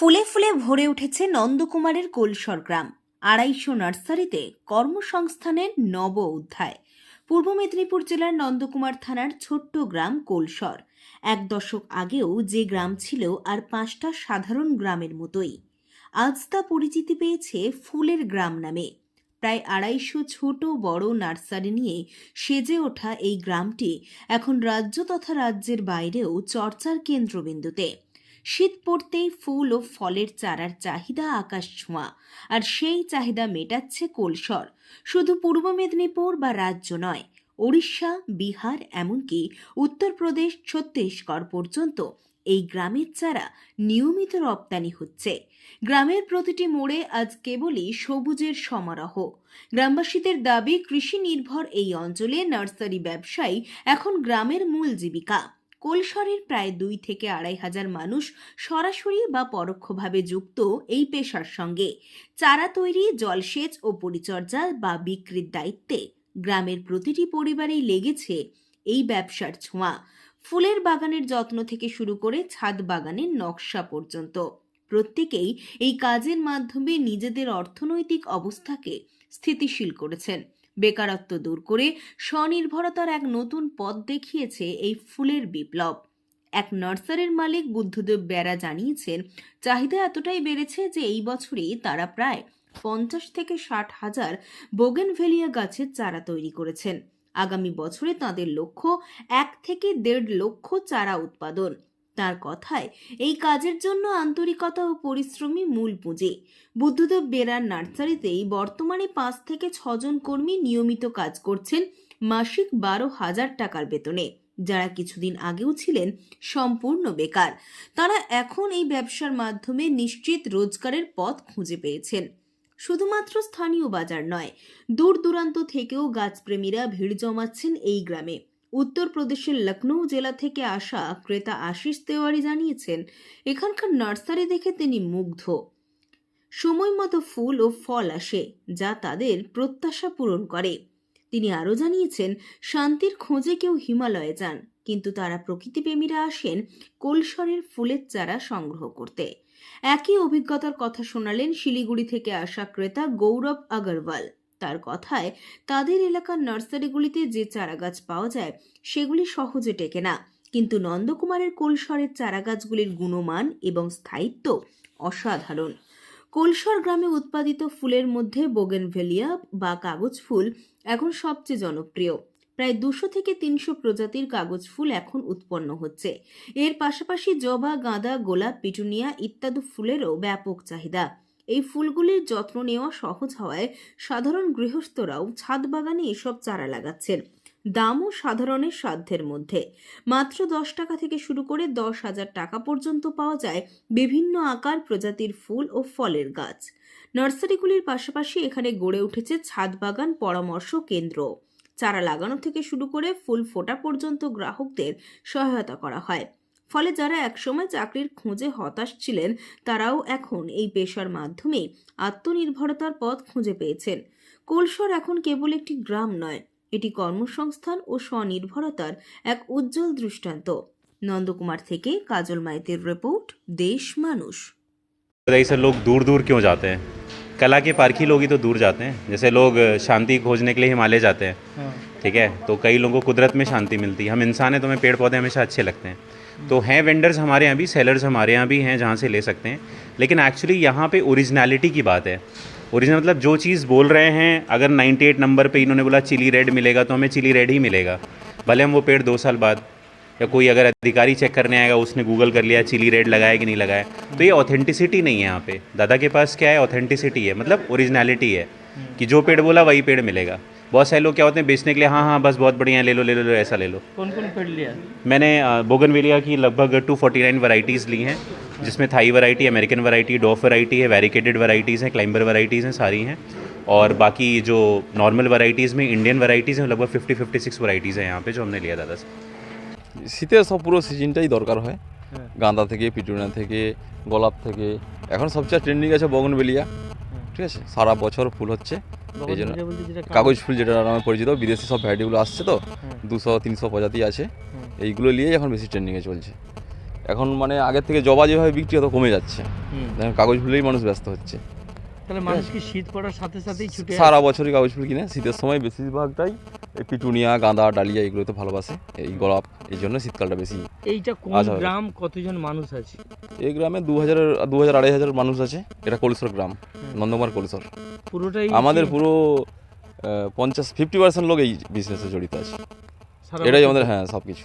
ফুলে ফুলে ভরে উঠেছে নন্দকুমারের কোলসর গ্রাম। আড়াইশো নার্সারিতে কর্মসংস্থানের নব অধ্যায়। পূর্ব মেদিনীপুর জেলার নন্দকুমার থানার ছোট্ট গ্রাম কোলসর। এক দশক আগেও যে গ্রাম ছিল আর পাঁচটা সাধারণ গ্রামের মতোই। আজ তা পরিচিতি পেয়েছে ফুলের গ্রাম নামে। প্রায় আড়াইশো ছোট বড় নার্সারি নিয়ে সেজে ওঠা এই গ্রামটি এখন রাজ্য তথা রাজ্যের বাইরেও চর্চার কেন্দ্রবিন্দুতে। শীত পড়তেই ফুল ও ফলের চারার চাহিদা আকাশ ছোঁয়া, আর সেই চাহিদা মেটাচ্ছে কোলসর। শুধু পূর্ব মেদিনীপুর বা রাজ্য নয়, ওড়িশা, বিহার, এমনকি উত্তরপ্রদেশ, ছত্তিশগড় পর্যন্ত এই গ্রামের চারা নিয়মিত রপ্তানি হচ্ছে। গ্রামের প্রতিটি মোড়ে আজ কেবলই সবুজের সমারোহ। গ্রামবাসীদের দাবি কৃষি নির্ভর এই অঞ্চলে নার্সারি ব্যবসায়ী এখন গ্রামের মূল জীবিকা। কোলসরের প্রায় দুই থেকে আড়াই হাজার মানুষ সরাসরি বা পরোক্ষভাবে যুক্ত এই পেশার সঙ্গে। চারা তৈরি, জলসেচ ও পরিচর্যা বা বিক্রির দায়িত্বে গ্রামের প্রতিটি পরিবারেই লেগেছে এই ব্যবসার ছোঁয়া। ফুলের বাগানের যত্ন থেকে শুরু করে ছাদ বাগানের নকশা পর্যন্ত। প্রত্যেকেই এই কাজের মাধ্যমে নিজেদের অর্থনৈতিক অবস্থাকে স্থিতিশীল করেছেন। বেকারত্ব দূর করে স্বনির্ভরতার এক নতুন পথ দেখিয়েছে এই ফুলের বিপ্লব। এক নার্সারির মালিক বুদ্ধদেব বেরা জানিয়েছেন, চাহিদা এতটাই বেড়েছে যে এই বছরই তারা প্রায় পঞ্চাশ থেকে ষাট হাজার বোগেনভেলিয়া গাছের চারা তৈরি করেছেন। আগামী বছরে তাদের লক্ষ্য এক থেকে দেড় লক্ষ চারা উৎপাদন। তার কথায় এই কাজের জন্য আন্তরিকতা ও পরিশ্রমী মূল পুঁজি। বুদ্ধদেব বেরার নার্সারিতেই বর্তমানে পাঁচ থেকে ছজন কর্মী নিয়মিত কাজ করছেন, মাসিক বারো হাজার টাকার বেতনে। যারা কিছুদিন আগেও ছিলেন সম্পূর্ণ বেকার। তারা এখন এই ব্যবসার মাধ্যমে নিশ্চিত রোজগারের পথ খুঁজে পেয়েছেন। শুধুমাত্র স্থানীয় বাজার নয় দূর দূরান্ত থেকেও গাছপ্রেমীরা ভিড় জমাচ্ছেন এই গ্রামে। উত্তরপ্রদেশের লখনৌ জেলা থেকে আসা ক্রেতা আশিস তেওয়ারি জানিয়েছেন, এখানকার নার্সারি দেখে তিনি মুগ্ধ। সময় মতো ফুল ও ফল আসে, যা তাদের প্রত্যাশা পূরণ করে। তিনি আরও জানিয়েছেন, শান্তির খোঁজে কেউ হিমালয়ে যান, কিন্তু তারা প্রকৃতিপ্রেমীরা আসেন কোলসরের ফুলের চারা সংগ্রহ করতে। একই অভিজ্ঞতার কথা শোনালেন শিলিগুড়ি থেকে আসা ক্রেতা গৌরব আগরওয়াল। তার কথায়, তাদের এলাকার নার্সারিগুলিতে যে চারাগাছ পাওয়া যায়, সেগুলি সহজে টেকে না। কিন্তু নন্দকুমারের কোলসরের চারাগাছগুলির গুণমান এবং স্থায়িত্ব অসাধারণ। কোলসর গ্রামে উৎপাদিত ফুলের মধ্যে বোগেনভেলিয়া বা কাগজ ফুল এখন সবচেয়ে জনপ্রিয়। প্রায় দুশো থেকে তিনশো প্রজাতির কাগজ ফুল এখন উৎপন্ন হচ্ছে। এর পাশাপাশি জবা, গাঁদা, গোলাপ, পিটুনিয়া ইত্যাদি ফুলেরও ব্যাপক চাহিদা। এই ফুলগুলির যত্ন নেওয়া সহজ হওয়ায় সাধারণ গৃহস্থরাও ছাদ বাগানে এসব চারা লাগাচ্ছেন। দামও সাধারণের সাধ্যের মধ্যে। মাত্র দশ টাকা থেকে শুরু করে দশ হাজার টাকা পর্যন্ত পাওয়া যায় বিভিন্ন আকার প্রজাতির ফুল ও ফলের গাছ। নার্সারিগুলির পাশাপাশি এখানে গড়ে উঠেছে ছাদ বাগান পরামর্শ কেন্দ্র। চারা লাগানো থেকে শুরু করে ফুল ফোটা পর্যন্ত গ্রাহকদের সহায়তা করা হয়। ফলে যারা একসময় চাকরির খোঁজে হতাশ ছিলেন তারাও এখন এই পেশার মাধ্যমে আত্মনির্ভরতার পথ খুঁজে পেয়েছেন কোলসর এখন কেবল একটি গ্রাম নয় এটি কর্মসংস্থান ও স্বনির্ভরতার এক উজ্জ্বল দৃষ্টান্ত নন্দকুমার থেকে কাজল মাইতের রিপোর্ট দেশ মানুষ इधर से लोग दूर दूर क्यों जाते हैं कला के पारखी लोग ही तो दूर जाते हैं जैसे लोग शांति खोजने के लिए हिमालय जाते हैं ठीक है? तो कई लोगों को कुदरत में शांति मिलती है। हम इंसान हैं तो हमें पेड़ पौधे हमेशा अच्छे लगते हैं। तो हैं वेंडर्स हमारे यहाँ भी सेलर्स हमारे यहाँ भी हैं जहाँ से ले सकते हैं। लेकिन एक्चुअली यहाँ पे ओरिजिनलिटी की बात है। ओरिजिनल मतलब जो चीज़ बोल रहे हैं, अगर 98 नंबर पे इन्होंने बोला चिली रेड मिलेगा तो हमें चिली रेड ही मिलेगा। भले हम वो पेड़ दो साल बाद, या कोई अगर अधिकारी चेक करने आएगा, उसने गूगल कर लिया चिली रेड लगाया कि नहीं लगाया। तो ये ऑथेंटिसिटी नहीं है यहाँ पे। दादा के पास क्या है? ऑथेंटिसिटी है। मतलब ओरिजिनलिटी है कि जो पेड़ बोला, वही पेड़ मिलेगा। बहुत सारे लोग क्या होते हैं बेचने के लिए हाँ हाँ बस बहुत बढ़िया है ले लो ले लो ले लो ऐसा ले लो कौन कौन पेड़ लिया मैंने बोगनवेलिया की लगभग 249 वैरायटीज़ ली हैं जिसमें Thai variety American variety dwarf variety है वैरिकेटेड वैरायटीज़ हैं क्लाइंबर वैरायटीज़ हैं सारी हैं और बाकी जो नॉर्मल वैरायटीज़ में इंडियन वैरायटीज़ हैं लगभग 50 56 वैरायटीज़ हैं यहाँ पे जो हमने लिया दादा से শীতে সব পুরো সিজনটাই দরকার হয় হ্যাঁ। গাঁদা থেকে পিটুনিয়া থেকে গোলাপ থেকে এখন সবচেয়ে ট্রেন্ডিং আছে বগনবেলিয়া ঠিক আছে সারা বছর ফুল হচ্ছে এই জন্য। কাগজ ফুল যেটা নামে পরিচিত বিদেশি সব ভ্যারাইটিগুলো আসছে তো দুশো তিনশো প্রজাতি আছে। এইগুলো নিয়েই এখন বেশি ট্রেন্ডিংয়ে চলছে। এখন মানে আগের থেকে জবা যেভাবে বিক্রি হতো কমে যাচ্ছে। কাগজ ফুলেই মানুষ ব্যস্ত হচ্ছে। তাহলে মানুষ কি শীত পড়ার সাথে সাথেই ছুটে সারা বছরই কাগজ ফুল কিনে শীতের সময় বেশিরভাগটাই পিটুনিয়া গাঁদা ডালিয়া এগুলোতে ভালোবাসে এই গোলাপ এই জন্য শীতকালটা বেশি এইটা কোন। গ্রাম কতজন মানুষ আছে? এই গ্রামে দু হাজার দু হাজার আড়াই হাজার মানুষ আছে এটা কলসর গ্রাম। নন্দকুমার কলসর পুরোটাই আমাদের পুরো পঞ্চাশ ফিফটি পার্সেন্ট লোক এই বিজনেসে জড়িত আছে। এটাই আমাদের হ্যাঁ সব কিছু